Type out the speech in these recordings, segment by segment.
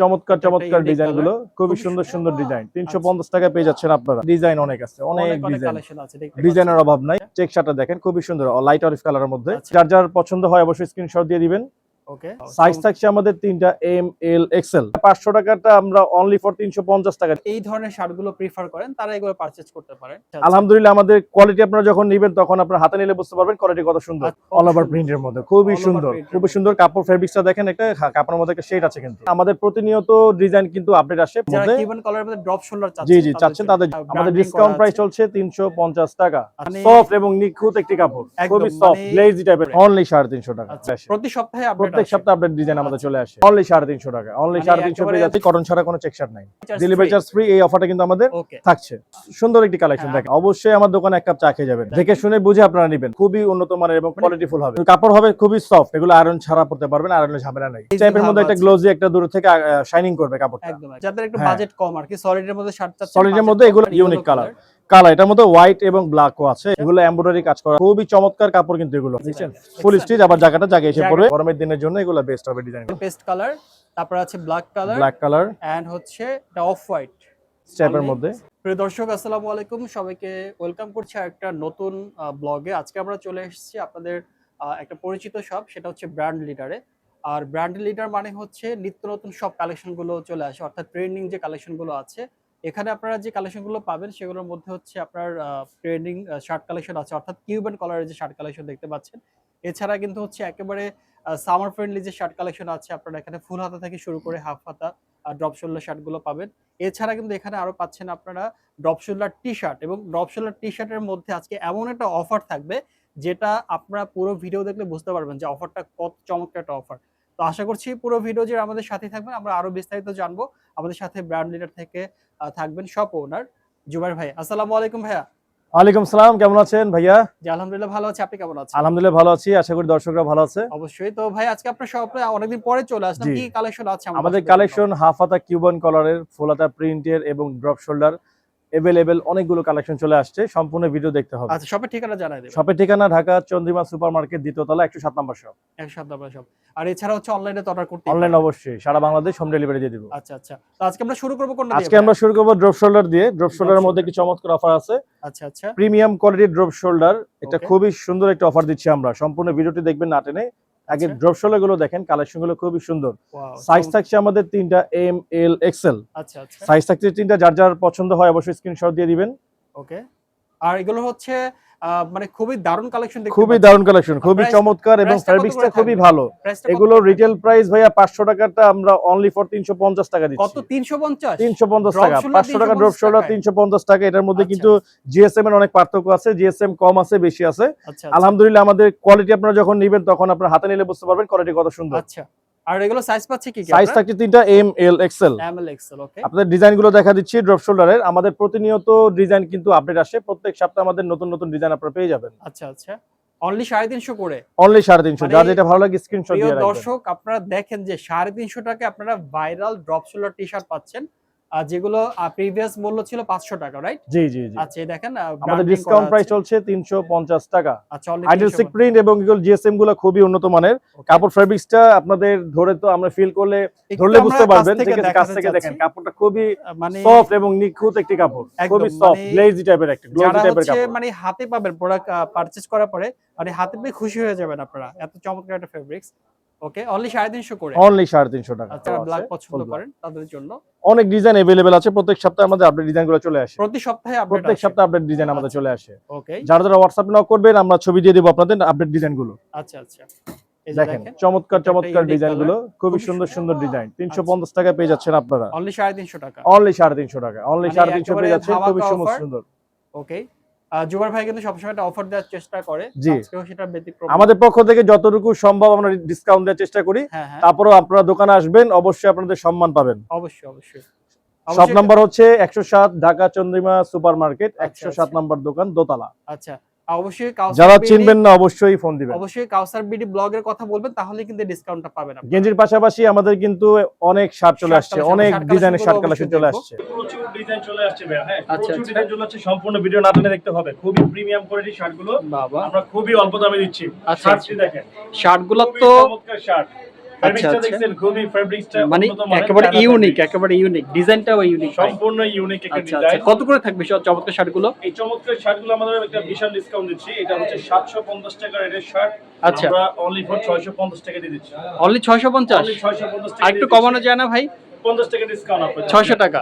চমৎকার চমৎকার ডিজাইনগুলো। খুবই সুন্দর সুন্দর। ডিজাইন তিনশো আচ্ছা। পঞ্চাশ টাকা পেয়ে যাচ্ছেন আপনারা। ডিজাইন অনেক আছে অনেক ডিজাইন ডিজাইনের অভাব নাই। চেক শার্টটা দেখেন খুবই সুন্দর। লাইট অরেঞ্জ কালারের মধ্যে। আচ্ছা। যার যার পছন্দ হয় অবশ্যই স্ক্রিনশট দিয়ে দিবেন। ওকে সাইজ থাকছে আমাদের তিনটা এম এল এক্সেল পাঁচশো টাকাটা আমরা অনলি ফর তিনশো পঞ্চাশ টাকা। এই ধরনের শার্ট প্রিফার করেন তারা এগুলো পারচেজ করতে পারেন। আলহামদুলিল্লাহ আমাদের কোয়ালিটি আপনারা যখন নেবেন তখন আপনার হাতে নিলে বুঝতে পারবেন কোয়ালিটি কত সুন্দর। আচ্ছা, অল ওভার প্রিন্টের মধ্যে খুবই সুন্দর খুবই সুন্দর কাপড় ফেব্রিক্সটা দেখেন একটা কাপড়ের মধ্যে একটা শেড আছে কিন্তু। আমাদের প্রতিনিয়ত ডিজাইন কিন্তু আপডেট আসে। মধ্যে কিউবান কালারের মধ্যে ড্রপ শোল্ডার চাচ্ছেন জি জি চাচ্ছেন তাদের আমাদের ডিসকাউন্ট প্রাইস চলছে তিনশো পঞ্চাশ টাকা। মানে- সফট এবং নিখুঁত একটি কাপড় খুবই সফট গ্লেজি টাইপের অনলি সাড়ে তিনশো টাকা। আচ্ছা প্রতি সপ্তাহে আপডেট প্রত্যেক সপ্তাহে আপডেট ডিজাইন আমাদের চলে আসে। অনলি সাড়ে তিনশো টাকা অনলি মানে সাড়ে তিনশো একেবারে- পেয়ে যাচ্ছে কটন ছাড়া কোনো চেক শার্ট নাই। ডেলিভারি চার্জ ফ্রি এই অফারটা কিন্তু আমাদের থাকছে। সুন্দর একটি কালেকশন হ্যাঁ। দেখেন অবশ্যই আমার দোকানে এক কাপ চা খেয়ে যাবেন। দেখে শুনে বুঝে আপনারা নেবেন খুবই উন্নত মানের এবং মানে- কোয়ালিটি ফুল হবে। কাপড় হবে খুবই সফট এগুলো আয়রন ছাড়া পড়তে পারবেন আয়রনের ঝামেলা নাই। টাইপের মধ্যে একটা। গ্লোজি একটা দূর থেকে শাইনিং করবে কাপড়টা। একদম যাদের একটু হ্যাঁ। বাজেট কম আর কি সলিডের মধ্যে শার্ট চাচ্ছেন এর মধ্যে এগুলো unique color। color। কালার এটার মধ্যে হোয়াইট এবং ব্ল্যাকও আছে। এগুলো এমব্রয়ডারি কাজ করা। খুবই চমৎকার কাপড় কিন্তু এগুলো। দেখছেন? ফুল স্টিচ আবার জায়গাটা জায়গায় এসে পড়বে। গরমের দিনের জন্য এগুলো বেস্ট হবে ডিজাইন পেস্ট কালার তারপর আছে black colour black colour and হচ্ছে এটা অফ হোয়াইট স্টেপের মধ্যে। প্রিয় দর্শক আসসালামু আলাইকুম। সবাইকে ওয়েলকাম করছি একটা নতুন ব্লগে আজকে আমরা চলে এসেছি আপনাদের একটা পরিচিত শপ সেটা হচ্ছে ব্র্যান্ড লিডারে আর ব্র্যান্ড লিডার মানে হচ্ছে নিত্য নতুন সব কালেকশনগুলো চলে আসে। অর্থাৎ ট্রেন্ডিং যে কালেকশনগুলো আছে এখানে আপনারা যে কালেকশনগুলো পাবেন, সেগুলোর মধ্যে হচ্ছে আপনার ট্রেন্ডিং শার্ট কালেকশন আছে। অর্থাৎ কিউবেন কলারের যে শার্ট কালেকশন দেখতে পাচ্ছেন। এছাড়া কিন্তু হচ্ছে একেবারে সামার ফ্রেন্ডলি যে শার্ট কালেকশন আছে, আপনারা এখানে ফুল হাতা থেকে শুরু করে হাফ হাতা ড্রপ শোল্ডার শার্টগুলো পাবেন। এছাড়া কিন্তু এখানে আরও পাচ্ছেন আপনারা ড্রপ শোল্ডার টি শার্ট এবং ড্রপ শোল্ডার টি শার্টের মধ্যে আজকে এমন একটা অফার থাকবে, যেটা আপনারা পুরো ভিডিও দেখলে বুঝতে পারবেন যে অফারটা কত চমৎকার একটা অফার তো আশা করছি পুরো ভিডিও যে আমাদের সাথে থাকবেন আমরা আরও বিস্তারিত জানব। আমাদের সাথে ব্র্যান্ড লিডার থেকে থাকবেন শপ ওনার জুবাইর ভাই। আসসালামু আলাইকুম ভাইয়া। ওয়ালাইকুম সালাম কেমন আছেন ভাইয়া? জি আলহামদুলিল্লাহ ভালো আছি। আপনি কেমন আছেন? আলহামদুলিল্লাহ ভালো আছি আশা করি দর্শকরা ভালো আছে। অবশ্যই। তো ভাই আজকে আপনার শপে অনেকদিন পরে চলে আসলাম। কি কালেকশন আছে আমাদের কালেকশন হাফ হাতা কিউবন কলারের ফুল হাতা প্রিন্টের এবং ড্রপ শোল্ডার এভেলেবেল অনেকগুলো কালেকশন চলে আসছে সম্পূর্ণ ভিডিও দেখতে হবে। আচ্ছা শপের ঠিকানা জানাই দেবেন। শপের ঠিকানা ঢাকা চন্দ্রিমা সুপার মার্কেট দ্বিতীয় তলা একশো সাত নম্বর শপ একশো সাত নম্বর শপ আর এছাড়া হচ্ছে অনলাইনে তো অর্ডার করতে অনলাইন অবশ্যই সারা বাংলাদেশ হোম ডেলিভারি দিয়ে দিব। আচ্ছা আচ্ছা। তো আজকে আমরা শুরু করব কোনটা দিয়ে আজকে আমরা শুরু করব ড্রপ শোল্ডার দিয়ে। ড্রপ শোল্ডারের মধ্যে shoulder। কি চমৎকার অফার আছে? আচ্ছা আচ্ছা। প্রিমিয়াম কোয়ালিটির ড্রপ শোল্ডার এটা খুবই সুন্দর একটা অফার দিচ্ছি আমরা। সম্পূর্ণ ভিডিওটি দেখবেন না টেনে। আগে আচ্ছা। ড্রপ শোল্ডারগুলো দেখেন কালেকশনগুলো খুবই সুন্দর। সাইজ থাকছে আমাদের তিনটা এম এল এক্সেল আচ্ছা আচ্ছা। সাইজ থাকছে তিনটা যার যার পছন্দ হয় অবশ্যই স্ক্রিনশট দিয়ে দিবেন। ওকে আর এগুলো হচ্ছে মানে খুবই দারুণ কালেকশন খুবই দারুণ কালেকশন খুবই চমৎকার এবং price টা কত ফেব্রিক্সটা করে খুবই ভালো। কত এগুলো রিটেল প্রাইস ভাইয়া পাঁচশো টাকাটা আমরা অনলি ফর তিনশো পঞ্চাশ টাকা থাকবে? কত? দিচ্ছি তিনশো পঞ্চাশ? তিনশো পঞ্চাশ Drop টাকা। shoulder পাঁচশো টাকা 350 ড্রপ শোল্ডার টাকায়? তিনশো পঞ্চাশ টাকা। এটার মধ্যে আচ্ছা। কিন্তু জিএসএম এর অনেক পার্থক্য আছে জিএসএম কম আছে বেশি আছে। আচ্ছা আলহামদুলিল্লাহ আমাদের কোয়ালিটি আপনারা যখন নেবেন তখন আপনার হাতে নিলে বুঝতে পারবেন কোয়ালিটি কত সুন্দর। আচ্ছা। আর এগুলো সাইজ পাচ্ছে কি কি সাইজ থাকছে তিনটা M L XL ML XL okay আপনাদের ডিজাইনগুলো দেখা দিচ্ছি ড্রপ শোল্ডারের। আমাদের প্রতিনিয়ত ডিজাইন কিন্তু আপডেট আসে। প্রত্যেক সপ্তাহে আমাদের নতুন নতুন ডিজাইন আপনারা পেয়ে যাবেন। আচ্ছা আচ্ছা। অনলি সাড়ে তিনশো করে? অনলি মানে যার যেটা ভালো লাগে স্ক্রিনশট প্রিয় দিয়ে রাখবেন। দর্শক আপনারা দেখেন যে সাড়ে তিনশো টাকা আপনারা viral drop shoulder T shirt পাচ্ছেন। আর যেগুলো প্রিভিয়াস মূল্য ছিল পাঁচশো টাকা রাইট জি জি জি। আচ্ছা এই দেখেন আমাদের ডিসকাউন্ট প্রাইস চলছে তিনশো পঞ্চাশ টাকা। আচ্ছা only আইডেল সিক প্রিন্ট এবং এগুলো জিএসএমগুলো খুবই উন্নত মানের. কাপড় ফেব্রিক্সটা আপনাদের ধরে তো আমরা ফিল করলে ধরলে বুঝতে পারবেন থেকে ঠিক আছে কাছ থেকে দেখেন কাপড়টা খুবই মানে সফট এবং নিখুঁত একটি কাপড়। খুবই সফট মানে গ্লেজি টাইপের একটা গ্লোজি টাইপের কাপড়। মানে হাতে পাবেন প্রোডাক্ট পারচেজ করার পরে মানে হাতে পেয়ে খুশি হয়ে যাবেন আপনারা। এত চমৎকার একটা ফেব্রিক্স ওকে অনলি সাড়ে তিনশো করে। অনলি সাড়ে তিনশো টাকা। আচ্ছা ব্ল্যাক পছন্দ করেন তাদের জন্য। অনেক ডিজাইন এভেলেবেল আছে প্রত্যেক সপ্তাহে আমাদের আপডেট ডিজাইনগুলো চলে আসে। প্রতি সপ্তাহে প্রত্যেক সপ্তাহে আপডেট ডিজাইন আমাদের আচ্ছা। চলে আসে। ওকে যারা যারা হোয়াটসঅ্যাপে নক করবেন আমরা ছবি দিয়ে দেবো আপনাদের আপডেট ডিজাইনগুলো। আচ্ছা আচ্ছা। দেখেন চমৎকার চমৎকার ডিজাইনগুলো। খুবই সুন্দর সুন্দর। ডিজাইন তিনশো আচ্ছা। পঞ্চাশ টাকা পেয়ে যাচ্ছেন আপনারা। অনলি সাড়ে তিনশো টাকা। অনলি সাড়ে তিনশো টাকা অনলি মানে সাড়ে তিনশো পেয়ে একেবারে যাচ্ছে খুবই সুন্দর সুন্দর। ওকে জুবার ভাই কিন্তু সবসময় একটা অফার দেওয়ার চেষ্টা করে। জি। আজকেও সেটা ব্যতিক্রম। আমাদের পক্ষ থেকে যতটুকু সম্ভব আমরা ডিসকাউন্ট দেওয়ার চেষ্টা করি। হ্যাঁ হ্যাঁ। তারপরেও আপনারা দোকানে আসবেন অবশ্যই আপনাদের সম্মান পাবেন। অবশ্যই অবশ্যই। সব অবশ্যই- নাম্বার হচ্ছে একশো সাত ঢাকা চন্দ্রিমা সুপার মার্কেট আচ্ছা, একশো সাত আচ্ছা। নাম্বার দোকান দোতলা। আচ্ছা। অবশ্যই যারা চিনবেন না অবশ্যই ফোন দিবেন। অবশ্যই কাউসার বিডি ব্লগের কথা বলবেন তাহলে কিন্তু ডিসকাউন্টটা পাবেন আপনি গেঞ্জির পাশাপাশি আমাদের কিন্তু অনেক শার্ট চলে আসছে অনেক ডিজাইনের শার্ট কালেকশন চলে আসছে। প্রচুর ডিজাইন চলে আসছে ভাই হ্যাঁ আচ্ছা, প্রচুর আচ্ছা। ডিজাইন চলে আসছে সম্পূর্ণ ভিডিও না টেনে দেখতে হবে। খুবই প্রিমিয়াম কোয়ালিটির শার্টগুলো বাবা। আমরা খুবই অল্প দামে দিচ্ছি। আচ্ছা, শার্টটি দেখেন? শার্টগুলো তো চমৎকার শার্ট। ফেব্রিক্সটা আচ্ছা। ফেব্রিক্সটা মানে একেবারে ইউনিক একেবারে ইউনিক ডিজাইনটাও ইউনিক সম্পূর্ণ ইউনিক একটা আচ্ছা আচ্ছা। ডিজাইন কত করে থাকবে সব চমৎকার শার্টগুলো? এই চমৎকার শার্টগুলো আমাদের একটা বিশাল ডিসকাউন্ট দিচ্ছি। এটা হচ্ছে 750 টাকা রেটের শার্ট। আচ্ছা। আমরা অনলি ফর 650 টাকা দিয়ে দিচ্ছি। অনলি ছয়শো পঞ্চাশ? অনলি 650 টাকা একটু কমানো যায় না ভাই? 50 টাকা ডিসকাউন্ট। টাকা।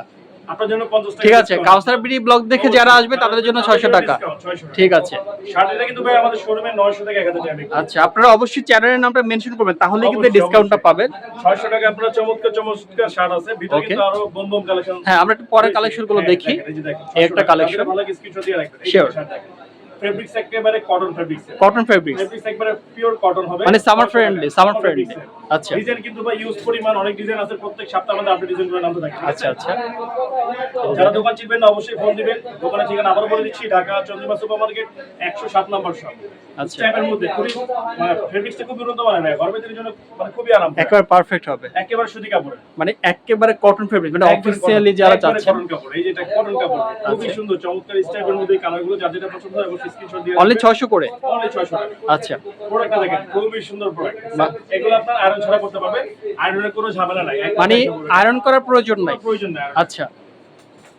আপনার জন্য 50 টাকা ঠিক আছে। কাউসার বিডি ব্লগ দেখে যারা আসবে তাদের জন্য ছয়শো টাকা। 600 টাকা। ঠিক আছে। শার্টটা কিন্তু ভাই আমাদের শোরুমে 900 থেকে 1000 টাকা আচ্ছা আপনারা অবশ্যই চ্যানেলের নামটা মেনশন করবেন তাহলে কিন্তু ডিসকাউন্টটা। পাবেন। 600 টাকা আপনারা চমৎকার চমৎকার শার্ট আছে। ভিতরে কিন্তু আরও বম বম কালেকশন হ্যাঁ আমরা একটু পরে কালেকশনগুলো দেখি। এই একটা কালেকশন ভালো স্ক্রিনশট দিয়ে রাখবেন. ফেব্রিক্স একেবারে cotton fabrics cotton fabrics fabrics একেবারে পিওর কটন হবে। মানে সামার ফ্রেন্ডলি সামার ফ্রেন্ডলি আচ্ছা। ডিজাইন কিন্তু ভাই ইউজ পরিমাণ অনেক ডিজাইন আছে প্রত্যেক সপ্তাহে আমাদের আপডেট ডিজাইন করে নামতে থাকে আচ্ছা আচ্ছা। যারা দোকান চিনবেন না অবশ্যই ফোন দিবেন। দোকানের ঠিকানা আবার বলে দিচ্ছি ঢাকা চন্দ্রিমা সুপার মার্কেট একশো সাত নম্বর শপ আচ্ছা। মধ্যে খুবই মানে ফেব্রিক্সটা খুব উন্নত মানের ভাই গর্ভবতীর জন্য মানে খুবই আরাম একেবারে পারফেক্ট হবে। একেবারে সুতি কাপড় মানে একেবারে কটন ফেব্রিক মানে অফিসিয়ালি যারা চাচ্ছেন। কটন কাপড় এই যেটা কটন কাপড় খুবই আচ্ছা। সুন্দর চমৎকার স্টাইপের মধ্যে কালারগুলো যার যেটা পছন্দ হয় অবশ্যই স্ক্রিনশট দিয়ে অনলি ছয়শো করে? অনলি 600 টাকা। আচ্ছা। প্রোডাক্টটা দেখেন খুবই সুন্দর প্রোডাক্ট এগুলো আপনার আয়রন ছাড়া করতে পারবেন। আয়রনের কোনো ঝামেলা নাই। মানে আয়রন করার প্রয়োজন নাই? প্রয়োজন নাই আচ্ছা।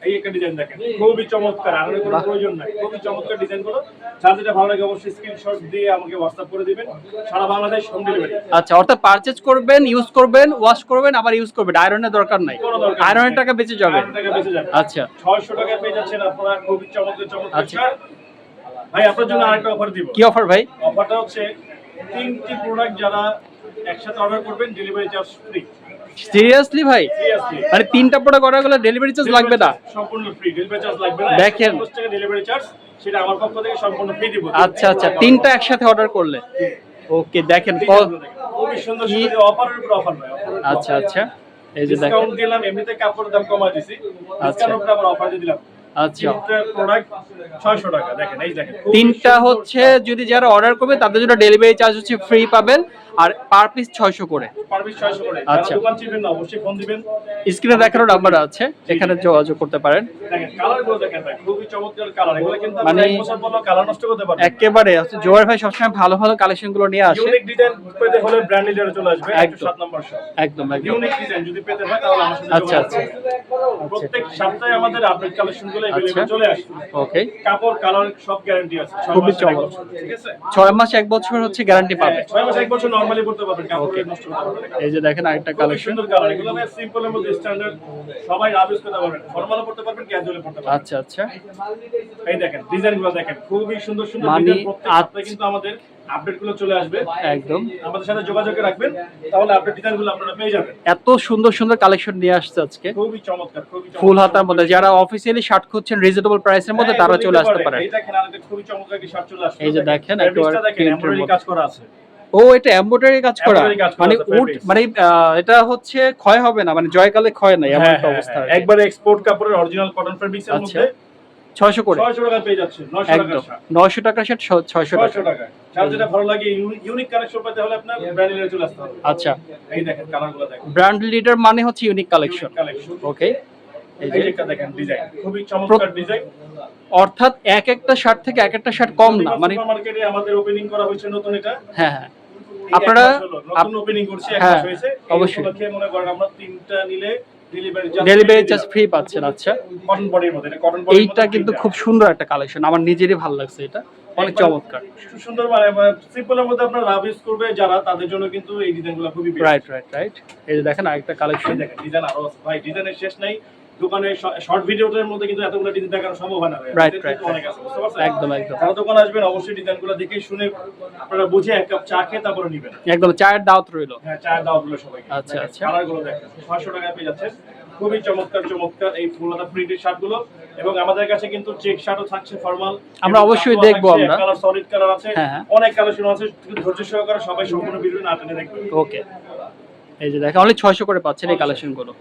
এই একটা ডিজাইন দেখেন খুবই চমৎকার। আয়রনের কোনো প্রয়োজন নাই। খুবই চমৎকার ডিজাইনগুলো। যার যেটা ভালো লাগে অবশ্যই স্ক্রিনশট দিয়ে আমাকে হোয়াটসঅ্যাপ করে দিবেন। সারা বাংলাদেশ হোম ডেলিভারি আচ্ছা অর্থাৎ পারচেজ করবেন ইউজ করবেন ওয়াশ করবেন আবার ইউজ করবেন। আয়রনের দরকার নাই। আয়রনের টাকা বেঁচে যাবে। টাকা আচ্ছা। 600 টাকায় পেয়ে যাচ্ছেন আপনারা। খুবই চমৎকার চমৎকার আচ্ছা। শার্ট। ভাই আপনার জন্য আরেকটা অফার দিব। কি অফার ভাই? অফারটা হচ্ছে তিনটি প্রোডাক্ট যারা একসাথে অর্ডার করবেন ডেলিভারি চার্জ ফ্রি সিরিয়াসলি ভাই? মানে তিনটা প্রোডাক্ট অর্ডার করলে ডেলিভারি চার্জ লাগবে না? সম্পূর্ণ ফ্রি ডেলিভারি চার্জ লাগবে না। দেখেন। ডেলিভারি চার্জ সেটা আমার পক্ষ থেকে সম্পূর্ণ ফ্রি দিব। আচ্ছা আচ্ছা তিনটা একসাথে অর্ডার করলে? ওকে দেখেন খুবই সুন্দর সুন্দর অফারের উপর অফার ভাই আচ্ছা আচ্ছা। এই যে দেখেন। ডিসকাউন্ট দিলাম এমনিতে কাপড়ের দাম কমাই দিছি। ডিসকাউন্ট উপরে আবার অফার দিয়ে দিলাম। আচ্ছা। তিনটা প্রোডাক্ট 600 টাকা দেখেন এই দেখেন তিনটা হচ্ছে যদি যারা অর্ডার করবে তাদের জন্য ডেলিভারি চার্জ হচ্ছে ফ্রি পাবেন। আর পার পিস ছয়শো করে। আচ্ছা। স্ক্রিনে নাম্বার আছে এখানে যোগাযোগ করতে পারেন। মানে একেবারে জোয়ার ভাই সবসময় ভালো ভালো কালেকশনগুলো নিয়ে আসে। আচ্ছা আচ্ছা। প্রত্যেক মাস এক বছর হচ্ছে গ্যারান্টি পাবে। মাস বছর নরমালি পড়তে পারবেন কাপড় নষ্ট করতে পারবেন এই যে দেখেন আরেকটা কালেকশন সুন্দর কালার এগুলো মধ্যে স্ট্যান্ডার্ড সবাই করতে পারবেন। ফর্মালও পড়তে পারবেন পড়তে পারবেন। আচ্ছা আচ্ছা। এই দেখেন দেখেন খুবই সুন্দর সুন্দর মানে ডিজাইন প্রত্যেক আজ- সপ্তাহে কিন্তু আমাদের চলে আসবে। একদম। আমাদের সাথে যোগাযোগে রাখবেন তাহলে আপডেট আপনারা পেয়ে যাবেন। এত সুন্দর সুন্দর কালেকশন নিয়ে আসছে আজকে। খুবই চমৎকার খুবই ফুল হাতার মধ্যে যারা অফিসিয়ালি শার্ট খুঁজছেন রিজনেবল প্রাইসের মধ্যে হ্যাঁ, তারা চলে আসতে পারেন। পারেন। এই দেখেন আরেকটা খুবই চমৎকার একটি শার্ট চলে আসছে। এই যে দেখেন, এমব্রয়ডারি কাজ করা আছে। ও এটা এমব্রয়ডারি কাজ করা? মানে উড fabrics। মানে এটা হচ্ছে ক্ষয় হবে না মানে জয়কালে ক্ষয় নাই এমন হ্যাঁ, একটা হ্যাঁ, অবস্থা হ্যাঁ। একবারে এক্সপোর্ট কাপড়ের অরিজিনাল কটন ফেব্রিক্স এর আচ্ছা, মধ্যে ছয়শো করে। 600 টাকা পেয়ে যাচ্ছে 900 টাকা একদম। নয়শো টাকার শার্ট ছয়শো টাকা। 600 টাকা যার যেটা ভালো লাগে ইউনিক কালেকশন পেতে হলে আপনার ব্র্যান্ডের চলে আসতে হবে। আচ্ছা। এই দেখেন কালারগুলো দেখেন। ব্র্যান্ড লিডার মানে হচ্ছে ইউনিক কালেকশন ওকে এই যে দেখেন ডিজাইন খুবই চমৎকার ডিজাইন অর্থাৎ এক একটা শার্ট থেকে এক একটা শার্ট কম না মানে মার্কেটে আমাদের ওপেনিং করা হয়েছে নতুন এটা। হ্যাঁ হ্যাঁ। আপনারা নতুন ওপেনিং করছি এক হ্যাঁ, মাস হয়েছে। অবশ্যই। মনে করেন আমরা তিনটা নিলে ডেলিভারি চার্জ ফ্রি পাচ্ছেন আচ্ছা। কটন বডির মধ্যে কটন বডির এইটা কিন্তু খুব সুন্দর একটা কালেকশন আমার নিজেরই ভালো লাগছে এটা। অনেক চমৎকার। সুন্দর মানে সিম্পলের মধ্যে আপনার লাভ ইউজ করবে যারা তাদের জন্য কিন্তু এই ডিজাইনগুলো খুবই। রাইট রাইট রাইট এই যে দেখেন আরেকটা কালেকশন দেখেন ডিজাইন আরও ভাই ডিজাইনের শেষ নাই। দোকানে শর্ট ভিডিওটার মধ্যে কিন্তু এতগুলো ডিজাইন দেখানো সম্ভব হয় না right, কিন্তু অনেক আছে, বুঝতে পারছেন? একদম একদম। দোকানে আসবেন অবশ্যই ডিজাইনগুলো দেখে শুনে আপনারা বুঝে এক কাপ চা খেয়ে তারপরে নেবেন। একদম চায়ের দাওয়াত রইল। হ্যাঁ চায়ের দাওয়াতগুলো সবাইকে। আচ্ছা, আচ্ছা। কালারগুলো দেখেন টাকায় পেয়ে যাচ্ছেন। খুবই চমৎকার চমৎকার এই ফুলহাতা প্রিন্টেড শার্টগুলো এবং আমাদের কাছে কিন্তু চেক শার্টও থাকছে ফর্মাল আমরা অবশ্যই দেখব আমরা। কালার সলিড কালার আছে। হ্যাঁ, হ্যাঁ। অনেক কালেকশন আছে ধৈর্য সহকারে সবাই সম্পূর্ণ ভিডিও না টেনে দেখবেন। ওকে এই যে দেখেন অনলি ছয়শো করে পাচ্ছেন এই কালেকশনগুলো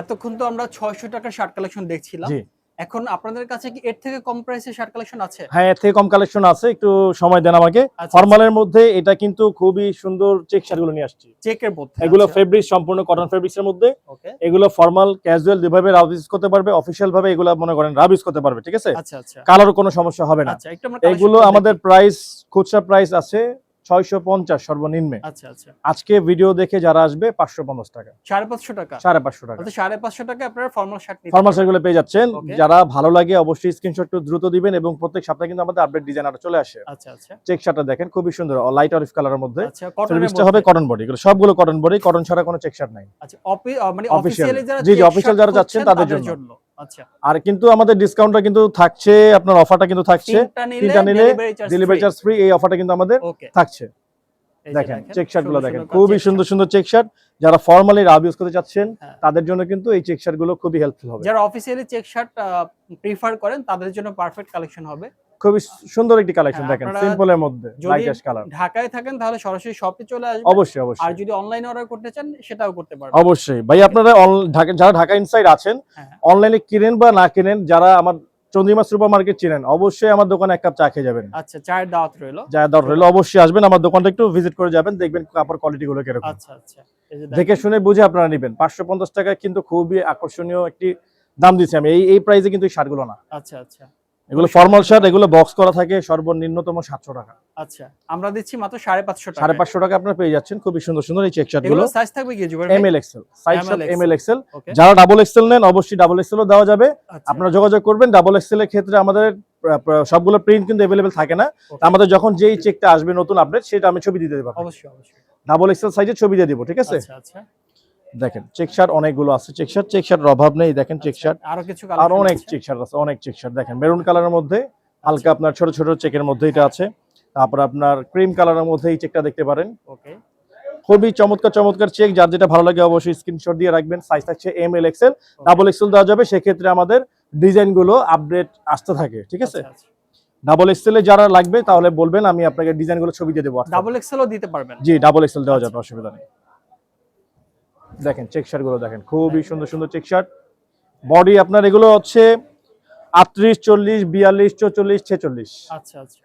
এতক্ষণ তো আমরা ছয়শো টাকার শার্ট কালেকশন দেখছিলাম। এখন আপনাদের কাছে কি এর থেকে কম প্রাইসের শার্ট কালেকশন আছে? হ্যাঁ এর থেকে কম কালেকশন আছে একটু সময় দেন আমাকে। আচ্ছা, ফর্মালের মধ্যে এটা কিন্তু খুবই সুন্দর চেক শার্টগুলো নিয়ে আসছি। চেকের মধ্যে এগুলো ফেব্রিক সম্পূর্ণ কটন ফেব্রিক্স এর মধ্যে। ওকে এগুলো ফর্মাল ক্যাজুয়াল দুভাবে রাব ইউজ করতে পারবে অফিসিয়াল ভাবে এগুলো মনে করেন রাব ইউজ করতে পারবে ঠিক আছে? আচ্ছা আচ্ছা। কালারও কোনো সমস্যা হবে না। আচ্ছা এগুলো আমাদের প্রাইস খুচরা প্রাইস আছে ছয়শো পঞ্চাশ সর্বনিম্নে। আচ্ছা আচ্ছা। আজকে ভিডিও দেখে যারা আসবে পাঁচশো পঞ্চাশ টাকা। সাড়ে পাঁচশো টাকা? সাড়ে পাঁচশো টাকা। সাড়ে পাঁচশো টাকা আপনারা ফর্মাল শার্ট ফর্মাল শার্টগুলো পেয়ে যাচ্ছেন। যারা ভালো লাগে অবশ্যই স্ক্রিনশট দ্রুত দিবেন এবং প্রত্যেক সপ্তাহে কিন্তু আমাদের আপডেট ডিজাইন আরও চলে আসে। আচ্ছা আচ্ছা। চেক শার্টটা দেখেন খুবই সুন্দর। লাইট অলিভ কালারের মধ্যে। সার্ভিসটা হবে কটন বডি এগুলো সবগুলো কটন বডি কটন ছাড়া কোনো চেক শার্ট নাই। আচ্ছা মানে অফিসিয়ালি যারা জি, জি, check যারা যাচ্ছেন তাদের জন্য। আচ্ছা। আর কিন্তু আমাদের ডিসকাউন্টটা কিন্তু থাকছে আপনার অফারটা কিন্তু থাকছে। তিনটা নিলে ডেলিভারি চার্জ ফ্রি এই অফারটা কিন্তু আমাদের থাকছে। দেখেন চেক শার্টগুলো দেখেন খুবই সুন্দর সুন্দর চেক শার্ট যারা ফর্মালি রাব ইউজ করতে চাচ্ছেন হ্যাঁ। তাদের জন্য কিন্তু এই চেক শার্টগুলো খুবই হেল্পফুল হবে। যারা অফিসিয়ালি চেক শার্ট প্রিফার করেন তাদের জন্য পারফেক্ট কালেকশন হবে। খুবই সুন্দর একটি কালেকশন হ্যাঁ, দেখেন সিম্পলের মধ্যে কালার ঢাকায় থাকেন তাহলে সরাসরি শপে চলে আসবেন। অবশ্যই আর যদি অনলাইনে অর্ডার করতে চান সেটাও করতে পারবেন। অবশ্যই। ভাই আপনারা ঢাকা- যারা ঢাকা ইনসাইড আছেন হ্যাঁ। অনলাইনে কিনেন বা না কিনেন যারা আমার চন্দ্রিমা সুপার মার্কেট চিনেন অবশ্যই আমার দোকানে এক কাপ চা খেয়ে যাবেন। আচ্ছা চায়ের দাওয়াত রইল। দরকার হলে অবশ্যই আসবেন আমার দোকানটা একটু ভিজিট করে যাবেন দেখবেন কাপড় কোয়ালিটি গুলো কীরকম। আচ্ছা আচ্ছা। দেখে শুনে বুঝে আপনারা নেবেন। পাঁচশো পঞ্চাশ টাকায় কিন্তু খুবই আকর্ষণীয় একটি দাম দিচ্ছি আমি। এই এই প্রাইসে কিন্তু শার্টগুলো না। আচ্ছা আচ্ছা। এগুলো ফর্মাল শার্ট এগুলো বক্স করা থাকে সর্বনিম্নতম সাতশো টাকা। আচ্ছা আমরা দিচ্ছি মাত্র সাড়ে পাঁচশো টাকা। সাড়ে পাঁচশো টাকা আপনারা পেয়ে যাচ্ছেন খুবই সুন্দর সুন্দর এই চেক শার্টগুলো। সাইজ থাকবে কি M L XL size M L XL যারা ডাবল এক্সেল নেন অবশ্যই ডাবল এক্সেলও দেওয়া যাবে। আচ্ছা। আপনারা যোগাযোগ করবেন ডাবল এক্সেল এর ক্ষেত্রে আমাদের সবগুলো প্রিন্ট কিন্তু অ্যাভেলেবেল থাকে না। আমাদের যখন যেই চেকটা আসবে নতুন আপডেট সেটা আমি ছবি দিতে দেবো অবশ্যই অবশ্যই। ডাবল এক্সেল সাইজের ছবি দিয়ে দিব ঠিক আছে? আচ্ছা আচ্ছা। দেখেন চেক শার্ট অনেকগুলো আছে। চেক শার্ট চেক শার্টের অভাব নেই। দেখেন চেক আচ্ছা, শার্ট আরও কিছু আর অনেক চেক শার্ট আছে অনেক চেক শার্ট দেখেন মেরুন কালারের মধ্যে হালকা আপনার ছোট ছোট চেকের মধ্যে এটা আছে। তারপর আপনার ক্রিম কালারের মধ্যে এই চেকটা দেখতে পারেন। ওকে খুবই চমৎকার চমৎকার চেক যার যেটা ভালো লাগে অবশ্যই স্ক্রিনশট দিয়ে রাখবেন। সাইজ থাকছে M L XL double XL দেওয়া যাবে। সেক্ষেত্রে আমাদের ডিজাইনগুলো আপডেট আসতে থাকে ঠিক আছে? ডাবল এক্সেলে যারা লাগবে তাহলে বলবেন আমি আপনাকে ডিজাইনগুলো ছবি দিয়ে দেবো। ডাবল এক্সেলও দিতে পারবেন। জি ডাবল এক্সেল দেওয়া আচ্ছা। যাবে অসুবিধা নেই। দেখেন চেক শার্টগুলো দেখেন খুবই সুন্দর সুন্দর চেক শার্ট বডি আপনার এগুলো হচ্ছে আটত্রিশ চল্লিশ বিয়াল্লিশ চৌচল্লিশ ছেচল্লিশ। আচ্ছা আচ্ছা।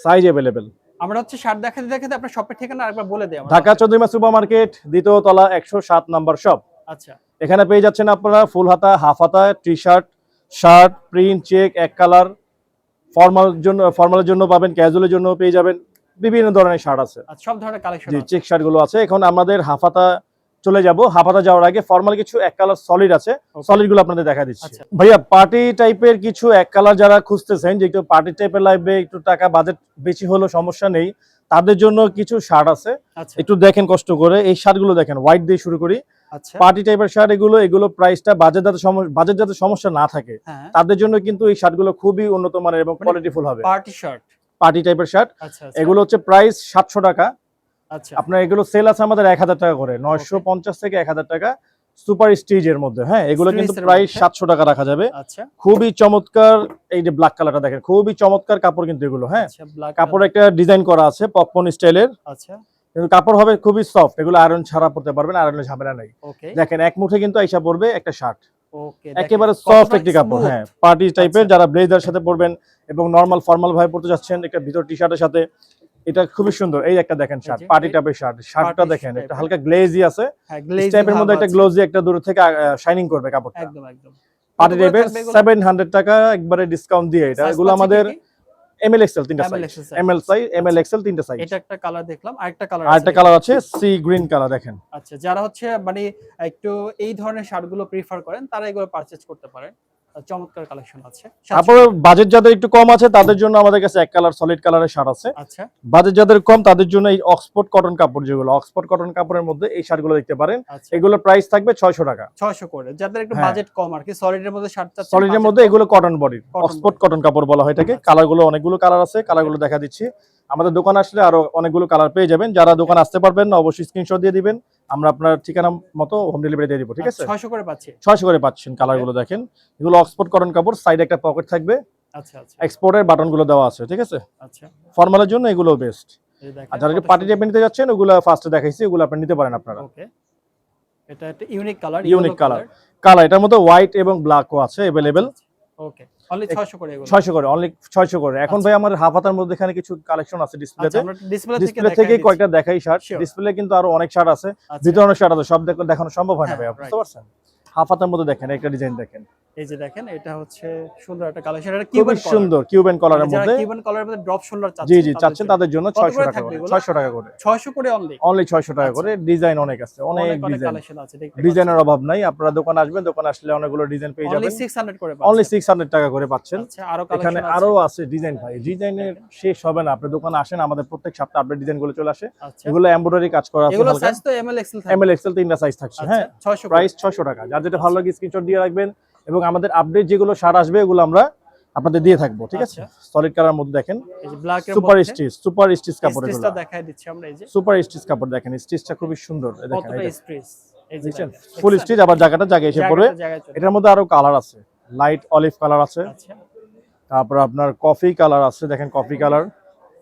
সাইজ অ্যাভেলেবেল আমরা হচ্ছে শার্ট দেখাতে দেখাতে আপনার শপের ঠিকানা আরেকবার বলে দিই ঢাকা চৌধুরীমা সুপার মার্কেট দ্বিতীয় তলা একশো সাত নাম্বার শপ আচ্ছা। এখানে পেয়ে যাচ্ছেন আপনারা ফুল হাতা হাফ হাতা T shirt shirt print check এক কালার ফর্মাল জন্য ফর্মালের জন্য পাবেন ক্যাজুয়ালের জন্য পেয়ে যাবেন। বিভিন্ন ধরনের শার্ট আছে। আচ্ছা সব ধরনের কালেকশন চেক শার্টগুলো আছে। এখন আমাদের হাফাতা চলে যাব। হাফাতা যাওয়ার আগে ফর্মাল কিছু এক কালার সলিড আছে। সলিডগুলো আপনাদের দেখা দিচ্ছি। আচ্ছা। ভাইয়া পার্টি টাইপের কিছু এক কালার যারা খুঁজতেছেন যে একটু পার্টি টাইপের লাগবে একটু টাকা বাজেট বেশি হলেও সমস্যা নেই। তাদের জন্য কিছু শার্ট আছে। আচ্ছা। একটু দেখেন কষ্ট করে। এই শার্টগুলো দেখেন হোয়াইট দিয়ে শুরু করি। পার্টি টাইপের শার্ট এগুলো এগুলো প্রাইসটা বাজেট যাতে বাজেট যাতে সমস্যা না থাকে হ্যাঁ। তাদের জন্য কিন্তু এই শার্টগুলো খুবই উন্নত মানের এবং মানে কোয়ালিটিফুল হবে। পার্টি শার্ট পার্টি টাইপের শার্ট এগুলো হচ্ছে প্রাইস সাতশো টাকা। আপনার এগুলো সেল আছে আমাদের এক হাজার টাকা করে নয়শো পঞ্চাশ থেকে এক হাজার টাকা সুপার স্টিজের মধ্যে হ্যাঁ? এগুলো কিন্তু এর মধ্যে। সাতশো টাকা রাখা যাবে। আচ্ছা। খুবই চমৎকার এই যে ব্ল্যাক কালারটা দেখেন খুবই চমৎকার কাপড় কিন্তু এগুলো হ্যাঁ? আচ্ছা কাপড় একটা ডিজাইন করা আছে পপকর্ন স্টাইলের আচ্ছা। কিন্তু কাপড় হবে খুবই সফট এগুলো আয়রন ছাড়া পড়তে পারবেন আয়রনের ঝামেলা নেই। দেখেন এক মুঠে কিন্তু আইসা পড়বে একটা শার্ট একেবারে সফট একটি কাপড় হ্যাঁ পার্টি টাইপের আচ্ছা। যারা ব্লেজার সাথে পরবেন এবং নর্মাল ফর্মাল ভাবে পড়তে যাচ্ছেন একটা ভিতর টি শার্টের সাথে এটা খুবই সুন্দর। এই একটা দেখেন শার্ট পার্টি টাইপের শার্ট শার্টটা দেখেন একটা হালকা গ্লেজি আছে। হ্যাঁ টাইপের মধ্যে একটা গ্লোজি একটা দূর থেকে শাইনিং করবে কাপড়টা। একদম একদম। পার্টি টাইপের থাকবে এগুলো? সেভেন হান্ড্রেড টাকা একবারে ডিসকাউন্ট দিয়ে এটা। এগুলো আমাদের কি কি? এম এল এক্সেল তিনটা size XL size। M L size M L XL তিনটা সাইজ এটা একটা কালার দেখলাম আরেকটা কালার আর একটা কালার আছে সি গ্রিন কালার দেখেন। আচ্ছা যারা হচ্ছে মানে একটু এই ধরনের শার্টগুলো প্রিফার করেন তারা এগুলো পারচেজ করতে পারেন। চমৎকার কালেকশন আছে। তারপরে বাজেট যাদের একটু কম আছে তাদের জন্য আমাদের কাছে এক কালার সলিড কালারের শার্ট আছে। আচ্ছা। বাজেট যাদের কম তাদের জন্য এই অক্সফোর্ড কটন কাপড় যেগুলো অক্সফোর্ড কটন কাপড়ের মধ্যে এই শার্টগুলো দেখতে পারেন। আচ্ছা। এগুলো প্রাইস থাকবে ছয়শো টাকা। ছয়শো করে। যাদের একটু হ্যাঁ। বাজেট কম আর কি সলিডের মধ্যে শার্ট সলিডের মধ্যে এগুলো কটন বডি অক্সফোর্ড কটন কাপড় বলা হয় থাকে আচ্ছা। কালারগুলো অনেকগুলো কালার আছে কালারগুলো দেখা দিচ্ছি। আমাদের দোকান আসলে আরও অনেকগুলো কালার পেয়ে যাবেন। যারা দোকান আসতে পারবেন না অবশ্যই স্ক্রিনশট দিয়ে দিবেন। আমরা আপনার ঠিকানা মতো হোম ডেলিভারি দিয়ে দিব ঠিক আছে? ছয়শো করে পাচ্ছি। ছয়শো করে পাচ্ছেন কালারগুলো দেখেন। এগুলো অক্সফোর্ড কটন কাপড় সাইডে একটা পকেট থাকবে। আচ্ছা আচ্ছা। এক্সপোর্টের বাটনগুলো দেওয়া আছে ঠিক আছে? আচ্ছা। ফর্মালের জন্য এগুলো বেস্ট এই দেখেন আর যারা পার্টি। টাইপে নিতে যাচ্ছেন ওগুলো ফার্স্টে দেখাইছি ওগুলো আপনি নিতে পারেন আপনারা। ওকে এটা একটা unique colour Unique colour। Colour এটার মধ্যে হোয়াইট এবং ব্ল্যাকও আছে অ্যাভেলেবেল ওকে অনলি 600 করে এগুলো ছয়শো করে অনলি ছয়শো করে এখন আচ্ছা। ভাই আমার হাফ হাতার মধ্যে এখানে কিছু কালেকশন আছে আচ্ছা ডিসপ্লেতে ডিসপ্লে থেকে দিচ্ছি। কয়েকটা দেখাই শার্ট. ডিসপ্লে কিন্তু আরও অনেক শার্ট আছে আচ্ছা, ভিতরে অনেক শার্ট আছে সব দেখ- দেখানো সম্ভব হয় না হ্যাঁ, ভাই right. বুঝতে পারছেন হাফ হাতার মধ্যে দেখেন একটা ডিজাইন দেখেন। এই যে দেখেন এটা হচ্ছে সুন্দর একটা কালেকশন এটা কিউবেন সুন্দর কিউবেন কলারের মধ্যে। কিউবেন কলারের মধ্যে ড্রপ শোল্ডার চাচ্ছেন জি জি চাচ্ছেন তাদের জন্য কত ছয়শো করে টাকা করে এগুলো? ছয়শো টাকা করে। 600 করে অনলি অনলি ছয়শো টাকা আচ্ছা। করে। ডিজাইন অনেক আছে অনেক ডিজাইন কালেকশন আছে ডিজাইনের অভাব নাই আপনারা দোকান আসবেন দোকান আসলে অনেকগুলো ডিজাইন পেয়ে যাবেন। অনলি 600 করে অনলি পাচ্ছেন। সিক্স হান্ড্রেড টাকা করে পাচ্ছেন। আচ্ছা আরও এখানে আরও আছে ডিজাইন ভাই। ডিজাইনের শেষ হবে না আপনি দোকানে আসেন আমাদের প্রত্যেক সপ্তাহে আপডেট ডিজাইনগুলো চলে আসে। আচ্ছা। এগুলো এমব্রয়ডারি কাজ করা আছে এগুলো সাইজ তো এমএল এক্সেল থাকে এমএল এক্সেল তিনটা সাইজ থাকছে হ্যাঁ। 600 প্রাইস ছয়শো টাকা যার যেটা ভালো লাগে স্ক্রিনশট দিয়ে রাখবেন এবং আমাদের আপডেট যেগুলো সার আসবে এগুলো আমরা আপনাদের দিয়ে থাকব ঠিক আছে? আচ্ছা। সলিড কালার মধ্যে দেখেন। সুপার স্টিচ সুপার স্টিচ কাপড় স্টিচটা দেখাই দিচ্ছি আমরা এই যে। সুপার স্টিচ কাপড় দেখেন স্টিচটা খুবই সুন্দর দেখেন এটা। দেখেন। ফুল স্টিচ আবার জায়গাটা জায়গায় এসে পড়বে। এটার মধ্যে আরও কালার আছে। লাইট অলিভ কালার আছে। আচ্ছা। তারপর আপনার কফি কালার আছে দেখেন কফি কালার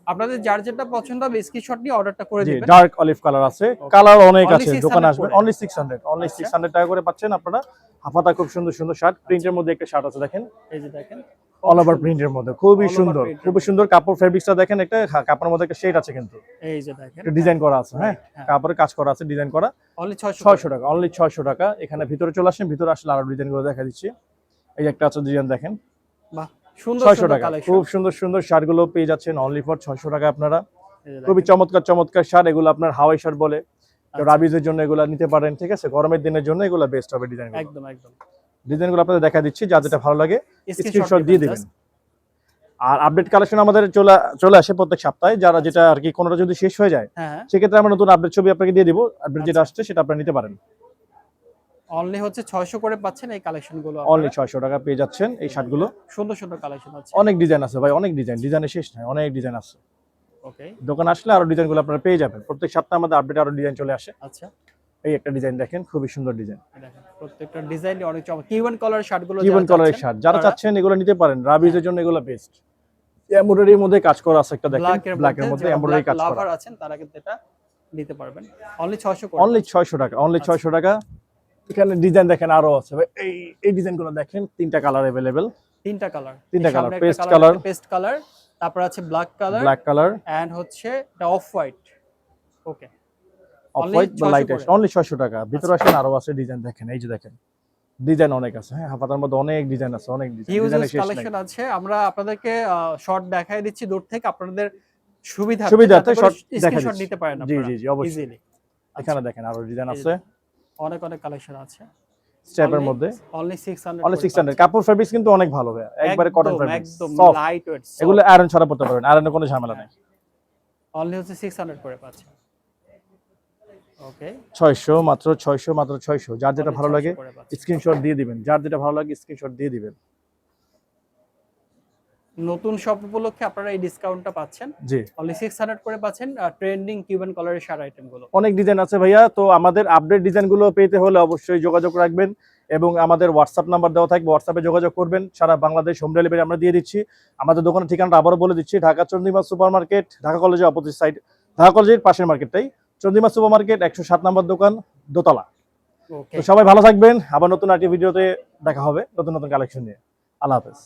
আপনাদের যার যেটা পছন্দ হবে স্ক্রিনশট নিয়ে অর্ডারটা করে দিবেন। ডার্ক অলিভ কালার আছে। কালার অনেক আছে 600 দোকানে আসবেন? অনলি সিক্স হান্ড্রেড অনলি আচ্ছা। সিক্স হান্ড্রেড টাকা করে পাচ্ছেন আপনারা। হাফাতা খুব সুন্দর সুন্দর শার্ট প্রিন্টের মধ্যে একটা শার্ট আছে দেখেন। এই যে দেখেন। অল ওভার প্রিন্টের মধ্যে খুবই সুন্দর। খুবই সুন্দর কাপড় ফেব্রিক্সটা দেখেন একটা কাপড়ের মধ্যে একটা শেড আছে কিন্তু। এই যে দেখেন। একটা ডিজাইন করা আছে হ্যাঁ? হ্যাঁ। কাপড়ে কাজ করা আছে ডিজাইন করা। অনলি 600 ছয়শো টাকা অনলি ছয়শো টাকা। এখানে ভিতরে চলে আসেন ভিতরে আসলে আরও ডিজাইন করে দেখা দিচ্ছি। এই যে একটা আছে ডিজাইন দেখেন। বাহ। ছয়শো টাকা। খুব সুন্দর সুন্দর শার্টগুলো পেয়ে যাচ্ছেন অনলি ফর ছয়শো টাকা আপনারা। খুবই চমৎকার চমৎকার শার্ট এগুলো আপনার হাওয়াই শার্ট বলে। আচ্ছা। রাবিজের জন্য এগুলো নিতে পারেন ঠিক আছে? গরমের দিনের জন্য এগুলো বেস্ট হবে ডিজাইন একদম একদম। ডিজাইনগুলো আপনাদের দেখা দিচ্ছি যা যেটা ভালো লাগে স্ক্রিনশট দিয়ে দিবেন আর আপডেট কালেকশন আমাদের চলে চলে আসে প্রত্যেক সপ্তাহে যারা যেটা আর কি কোনোটা যদি শেষ হয়ে যায় হ্যাঁ। সেক্ষেত্রে আমরা নতুন আপডেট ছবি আপনাকে দিয়ে দিব। আপডেট যেটা আচ্ছা। আসছে সেটা আপনারা নিতে পারেন। অনলি হচ্ছে 600 করে পাচ্ছেন এই কালেকশনগুলো অনলি ছয়শো টাকা পেয়ে যাচ্ছেন এই শার্টগুলো। সুন্দর সুন্দর কালেকশন আছে। অনেক ডিজাইন আছে ভাই অনেক ডিজাইন ডিজাইনের শেষ নাই অনেক ডিজাইন আছে। ওকে দোকান আসলে আরও ডিজাইনগুলো আপনারা পেয়ে যাবেন। প্রত্যেক সপ্তাহে আমাদের আপডেট আরও ডিজাইন চলে আসে। আচ্ছা। এই একটা ডিজাইন দেখেন খুবই সুন্দর ডিজাইন প্রত্যেকটা ডিজাইন অনেক চমৎকার কিউএন কালার শার্টগুলো জীবন কালারের শার্ট যারা চাচ্ছেন এগুলো নিতে পারেন। রাবিজের জন্য এগুলো বেস্ট এমব্রয়ডারির মধ্যে কাজ করা আছে একটা দেখেন ব্ল্যাক এর মধ্যে এমব্রয়ডারি কাজ করা। আছেন তারা কিন্তু এটা নিতে পারবেন। অনলি 600 অনলি ছয়শো টাকা অনলি আচ্ছা। ছয়শো টাকা। এখানে ডিজাইন দেখেন আরও আছে। এই এই ডিজাইনগুলো দেখেন তিনটা কালার অ্যাভেলেবেল তিনটা কালার তিনটা colour, paste colour। Paste colour তারপর আছে black colour black colour and হচ্ছে এটা off white okay off white বা 600 লাইট করে। অনলি ছয়শো টাকা। ভিতরে আসেন আরও আছে ডিজাইন দেখেন এই যে দেখেন। ডিজাইন অনেক আছে হ্যাঁ হাফাতার মধ্যে অনেক ডিজাইন আছে অনেক ডিজাইন কালেকশন আছে। আমরা আপনাদেরকে শর্ট দেখাই দিচ্ছি দূর থেকে আপনাদের সুবিধা সুবিধার্থে শর্ট দেখা। নিতে পারেন আপনারা জি জি জি অবশ্যই এখানে দেখেন আরও ডিজাইন আছে। অনেক অনেক কালেকশন আছে। স্ট্র্যাপের মধ্যে? অনলি 600 অনলি সিক্স হান্ড্রেড কাপড় ফেব্রিক্স কিন্তু অনেক ভালো ভাই একবারে কটন ফেব্রিক্স একদম লাইট ওয়েট এগুলো আয়রন ছাড়া পড়তে পারবেন আয়রনের কোনো ঝামেলা নাই। অনলি হচ্ছে 600 করে পাচ্ছেন ওকে ছয়শো মাত্র ছয়শো মাত্র ছয়শো। যার যেটা ভালো লাগে। স্ক্রিনশট দিয়ে দিবেন। যার যেটা ভালো লাগে স্ক্রিনশট দিয়ে দিবেন। নতুন শপ উপলক্ষে আপনারা এই ডিসকাউন্টটা পাচ্ছেন। জি। অনলি 600 করে পাচ্ছেন ট্রেন্ডিং কিউবান কালারের আইটেমগুলো অনেক ডিজাইন আছে ভাইয়া তো আমাদের আপডেট ডিজাইনগুলো পেতে হলে অবশ্যই যোগাযোগ রাখবেন এবং আমাদের হোয়াটসঅ্যাপ নাম্বার দেওয়া থাকবে হোয়াটসঅ্যাপে যোগাযোগ করবেন। সারা বাংলাদেশ হোম ডেলিভারি আমরা দিয়ে দিচ্ছি। আমাদের দোকানের ঠিকানাটা আবারও বলে দিচ্ছি ঢাকা চন্দিমা সুপার মার্কেট ঢাকা কলেজের অপোজিট সাইড ঢাকা কলেজের পাশের মার্কেটটাই চন্দিমা সুপার মার্কেট একশো সাত নম্বর দোকান দোতলা। ওকে তো সবাই ভালো থাকবেন আবার নতুন আরেকটি ভিডিওতে দেখা হবে নতুন নতুন কালেকশন নিয়ে। আল্লাহ হাফেজ।